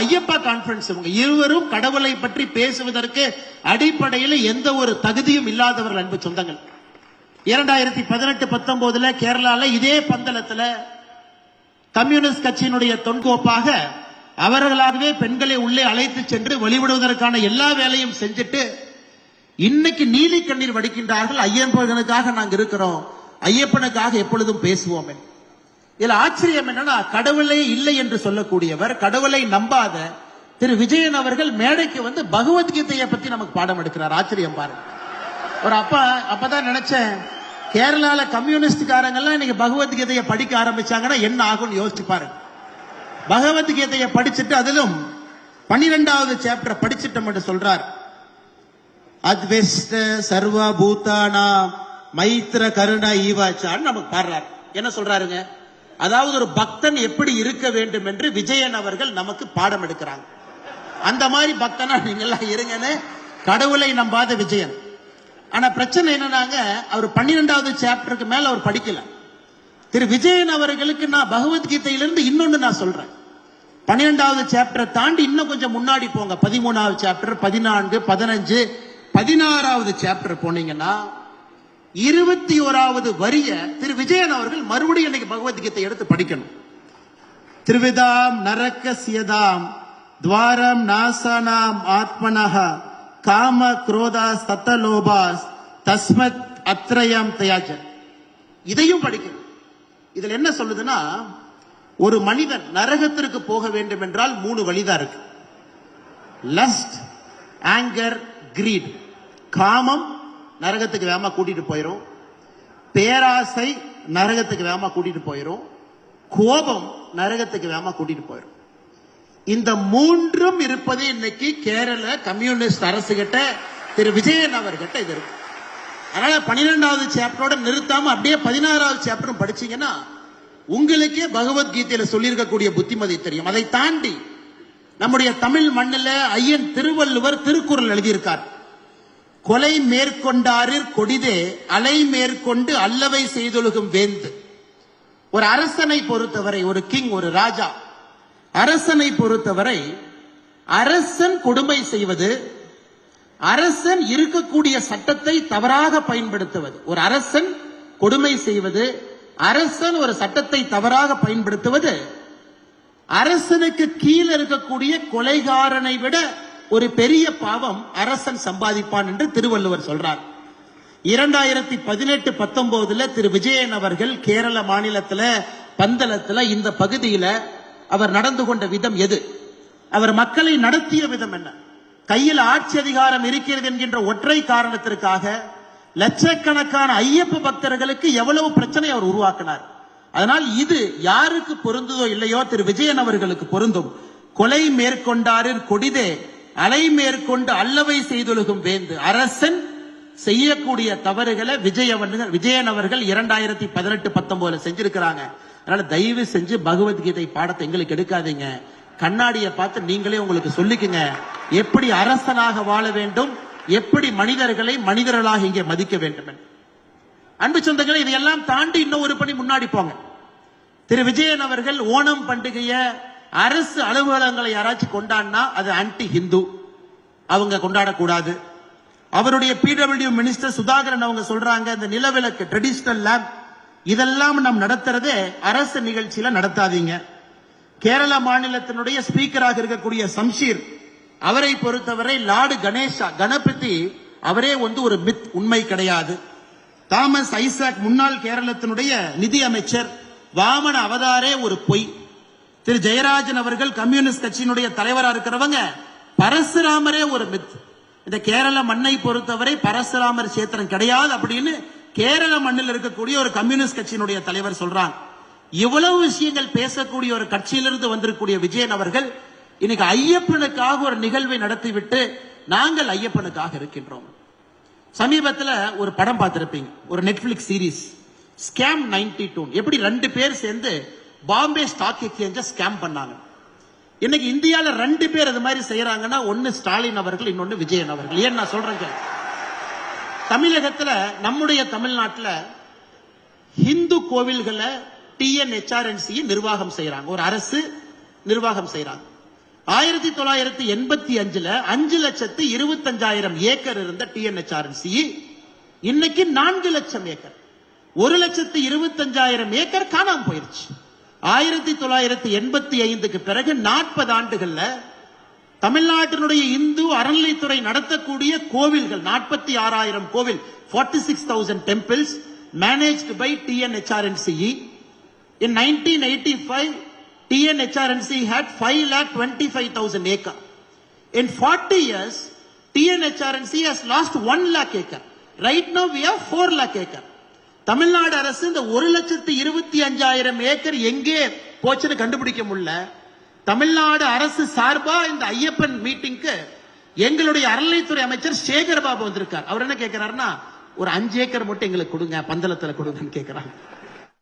Ayyappa conference இவங்க இருவரும் கடவுளை பற்றி பேசுவதற்கு அடிப்படையில் எந்த ஒரு தகுதியும் இல்லாதவர்கள் அன்பு சொந்தங்கள். இரண்டாயிரத்தி பதினெட்டு பத்தொன்பதுல கேரளால இதே பந்தளத்துல கம்யூனிஸ்ட் கட்சியினுடைய தொன்கோப்பாக அவர்களாகவே பெண்களை உள்ளே அழைத்து சென்று வெளிவிடுவதற்கான எல்லா வேலையும் செஞ்சுட்டு இன்னைக்கு நீலி கண்ணீர் வடிக்கின்றார்கள். ஐயப்பனுக்காக நாங்க இருக்கிறோம். ஐயப்பனுக்காக எப்பொழுதும் பேசுவோம். இதுல ஆச்சரியம் என்னன்னா கடவுளே இல்லை என்று சொல்லக்கூடியவர் கடவுளை நம்பாத திரு விஜயன் அவர்கள் மேடைக்கு வந்து பகவத்கீதையை பத்தி நமக்கு பாடம் எடுக்கிறார். ஆச்சரியம் பாருங்க. ஒரு அப்பா அப்பதான் நினைச்சேன் கேரளால கம்யூனிஸ்ட்காரங்கெல்லாம் இன்னைக்கு பகவத்கீதையை படிக்க ஆரம்பிச்சாங்கன்னா என்ன ஆகும்னு யோசிச்சு பாருங்க. பகவத்கீதையை படிச்சுட்டு அதிலும் பன்னிரெண்டாவது சாப்டர் படிச்சுட்டோம் என்று சொல்றார். அத்வெஸ்ட சர்வ பூதானா மைத்ர கருணா ஈவாச்சான்னு நமக்கு பாடுறாரு. என்ன சொல்றாருங்க? அதாவது ஒரு பக்தன் எப்படி இருக்க வேண்டும் என்று விஜயன் அவர்கள் நமக்கு பாடம் எடுக்கிறாங்க. அந்த மாதிரி பக்தனா நீங்க எல்லாம் இருங்கன்னு கடவுளை நம்பாத விஜயன். ஆனா பிரச்சனை என்னன்னாங்க அவர் பன்னிரெண்டாவது சாப்டருக்கு மேல அவர் படிக்கல. திரு விஜயன் அவர்களுக்கு நான் பகவத்கீதையிலிருந்து இன்னொன்னு நான் சொல்றேன். பன்னிரெண்டாவது சாப்டரை தாண்டி இன்னும் கொஞ்சம் முன்னாடி போங்க. பதிமூணாவது சாப்டர் பதினான்கு பதினஞ்சு பதினாறாவது சாப்டர் போனீங்கன்னா இருபத்தி ஓராவது வரிய திரு விஜயன் அவர்கள் மறுபடியும் இன்னைக்கு பகவத்கீதை எடுத்து படிக்கணும். திருவிதாம் நரக்க சியதாம் துவாரம் நாசானாம் ஆத்மனஹ காம குரோதா சத்தலோபாஸ் தஸ்மத் அத்ரயம் தயாஜன் இதையும் படிக்கணும். இதுல என்ன சொல்லுதுன்னா ஒரு மனிதன் நரகத்திற்கு போக வேண்டும் என்றால் மூணு வழிதான் இருக்கு. லஸ்ட் ஆங்கர் கிரீட் காமம் நரகத்துக்கு வேகமா கூட்டிட்டு போயிரும். பேராசை நரகத்துக்கு வேகமா கூட்டிட்டு போயிரும். கோபம் நரகத்துக்கு வேகமா கூட்டிட்டு போயிரும். இந்த மூன்றும் இருப்பது இன்னைக்கு கேரள கம்யூனிஸ்ட் அரசு கிட்ட திரு விஜயன் அவர்கிட்ட இது இருக்கு. அதனால பன்னிரெண்டாவது சாப்டரோட நிறுத்தாம அப்படியே பதினாறாவது சாப்டரும் படிச்சீங்கன்னா உங்களுக்கே பகவத்கீதையில சொல்லியிருக்கக்கூடிய புத்திமதி தெரியும். அதை தாண்டி நம்முடைய தமிழ் மண்ணில் ஐயன் திருவள்ளுவர் திருக்குறள் எழுதியிருக்கார். கொலை மேற்கொண்டாரிற் கொடிதே அலை மேற்கொண்டு அல்லவை செய்தொழுகும் வேந்து. ஒரு அரசனை பொறுத்தவரை ஒரு கிங் ஒரு ராஜா அரசனை பொறுத்தவரை அரசன் கொடுமை செய்வது அரசன் இருக்கக்கூடிய சட்டத்தை தவறாக பயன்படுத்துவது. ஒரு அரசன் கொடுமை செய்வது அரசன் ஒரு சட்டத்தை தவறாக பயன்படுத்துவது அரசனுக்கு கீழே இருக்கக்கூடிய கொலைகாரனை விட ஒரு பெரிய பாவம் அரசன் சம்பாதிப்பான் என்று திருவள்ளுவர் சொல்றார். இரண்டாயிரத்தி பதினெட்டு பத்தொன்பதுல திரு விஜயன் அவர்கள் கேரள மாநிலத்துல பந்தளத்துல இந்த பகுதியில அவர் நடந்து கொண்ட விதம் எது? அவர் மக்களை நடத்திய விதம் என்ன? கையில் ஆட்சி அதிகாரம் இருக்கிறது என்கின்ற ஒற்றை காரணத்திற்காக லட்சக்கணக்கான ஐயப்ப பக்தர்களுக்கு எவ்வளவு பிரச்சனை அவர் உருவாக்கினார். அதனால் இது யாருக்கு பொருந்ததோ இல்லையோ திரு விஜயன் அவர்களுக்கு பொருந்தும். கொலை மேற்கொண்டாரின் கொடிதே அலை மேற்கொண்டு அல்லவை செய்தொழுகும் வேந்து அரசன் செய்யக்கூடிய தவறுகளை விஜயவன் விஜயன் அவர்கள் இரண்டாயிரத்தி பதினெட்டு பத்தொன்பதுல செஞ்சிருக்கிறாங்க. அதனால தயவு செஞ்சு பகவத்கீதை பாடத்தை எங்களுக்கு எடுக்காதீங்க. கண்ணாடியை பார்த்து நீங்களே உங்களுக்கு சொல்லிக்குங்க. எப்படி அரசனாக வாழ வேண்டும் எப்படி மனிதர்களை மனிதர்களாக இங்கே மதிக்க வேண்டும் அன்பு சொந்தங்களை இதையெல்லாம் தாண்டி இன்னும் ஒரு பணி முன்னாடி போங்க. திரு விஜயன் அவர்கள் ஓணம் பண்டிகையை அரசு அலுவலகங்களை யாராச்சும் கொண்டாடினா அது ஆன்டி ஹிந்து அவங்க கொண்டாடக்கூடாது. அவருடைய பிடபிள்யூ மினிஸ்டர் சுதாகரன் அவங்க சொல்றாங்க இந்த நிலவிலக்கு ட்ரெடிஷனல் லேப் இதெல்லாம் நாம் நடத்துறதே அரசு நிகழ்ச்சியில நடத்தாதீங்க. கேரள மாநிலத்தினுடைய ஸ்பீக்கராக இருக்கக்கூடிய சம்ஷீர் அவரை பொறுத்தவரை லார்டு கணேஷா கணபதி அவரே வந்து ஒரு மித் உண்மை கிடையாது. தாமஸ் ஐசாக் முன்னாள் கேரளத்தினுடைய நிதி அமைச்சர் வாமன அவதாரே ஒரு பொய். திரு ஜெயராஜன் அவர்கள் கம்யூனிஸ்ட் கட்சியினுடைய தலைவரா இருக்கிறவங்க பரசுராமரே ஒரு மித் இந்த கேரள மண்ணை பொறுத்தவரை பரசுராமர் சேத்திரம் கிடையாது அப்படின்னு கேரள மண்ணில் இருக்கக்கூடிய ஒரு கம்யூனிஸ்ட் கட்சியினுடைய தலைவர் சொல்றாங்க. இவ்வளவு விஷயங்கள் பேசக்கூடிய ஒரு கட்சியிலிருந்து வந்திருக்கக்கூடிய விஜயன் அவர்கள் இன்னைக்கு ஐயப்பனுக்காக ஒரு நிகழ்வை நடத்திவிட்டு நாங்கள் ஐயப்பனுக்காக இருக்கின்றோம். சமீபத்துல ஒரு படம் பார்த்திருப்பீங்க. ஒரு நெட்ஃபிளிக்ஸ் சீரிஸ் ஸ்கேம் 92 டூ எப்படி ரெண்டு பேர் சேர்ந்து பாம்பே ஸ்டாக் எக்ஸ்சேஞ்ச ஸ்கேம் பண்ணாங்க. இன்னைக்கு இந்தியால ரெண்டு பேர் அது மாதிரி செய்யறாங்கன்னா ஒன்னு ஸ்டாலின் அவர்கள் இன்னொன்னு விஜயன் அவர்கள். ஏன் நான் சொல்றேங்க தமிழகத்தில் தமிழகத்துல நம்முடைய தமிழ்நாட்டில் ஹிந்து கோவில்களை டிஎன்ஹெச்ஆர்என்சி நிர்வாகம் செய்யறாங்க. ஒரு அரசு நிர்வாகம் செய்யறாங்க. ஆயிரத்தி தொள்ளாயிரத்தி எண்பத்தி அஞ்சுல அஞ்சு லட்சத்து இருபத்தஞ்சாயிரம் ஏக்கர் இருந்த டிஎன்ஹெச்ஆர்என்சி இன்னைக்கு நான்கு லட்சம் ஏக்கர். ஒரு லட்சத்து இருபத்தஞ்சாயிரம் ஏக்கர் காணாம போயிருச்சு. ஆயிரத்தி தொள்ளாயிரத்தி எண்பத்தி ஐந்துக்கு பிறகு நாற்பது ஆண்டுகள்ல தமிழ்நாட்டினுடைய இந்து அறநிலைத்துறை நடத்தக்கூடிய கோவில்கள் நாற்பத்தி ஆறாயிரம் கோவில் forty six thousand temples managed by TNHRNCE in nineteen eighty five TNHRNC had five lakh twenty five thousand acre in forty years TNHRNC has lost one lakh acre right no we four lakh acre Tamil Nadu அரசு இந்த ஒரு லட்சத்து இருபத்தி அஞ்சாயிரம் acre எங்கே போச்சுன்னு கண்டுபிடிக்க முடியல. தமிழ்நாடு அரசு சார்பா இந்த ஐயப்பன் மீட்டிங்க்கு எங்களுடைய அறநிலைத்துறை அமைச்சர் சேகர் பாபு வந்திருக்கார். அவர் என்ன கேட்கிறாருன்னா ஒரு அஞ்சு ஏக்கர் மட்டும் எங்களுக்கு கொடுங்க பந்தளத்துல கொடுங்கன்னு கேட்கிறாங்க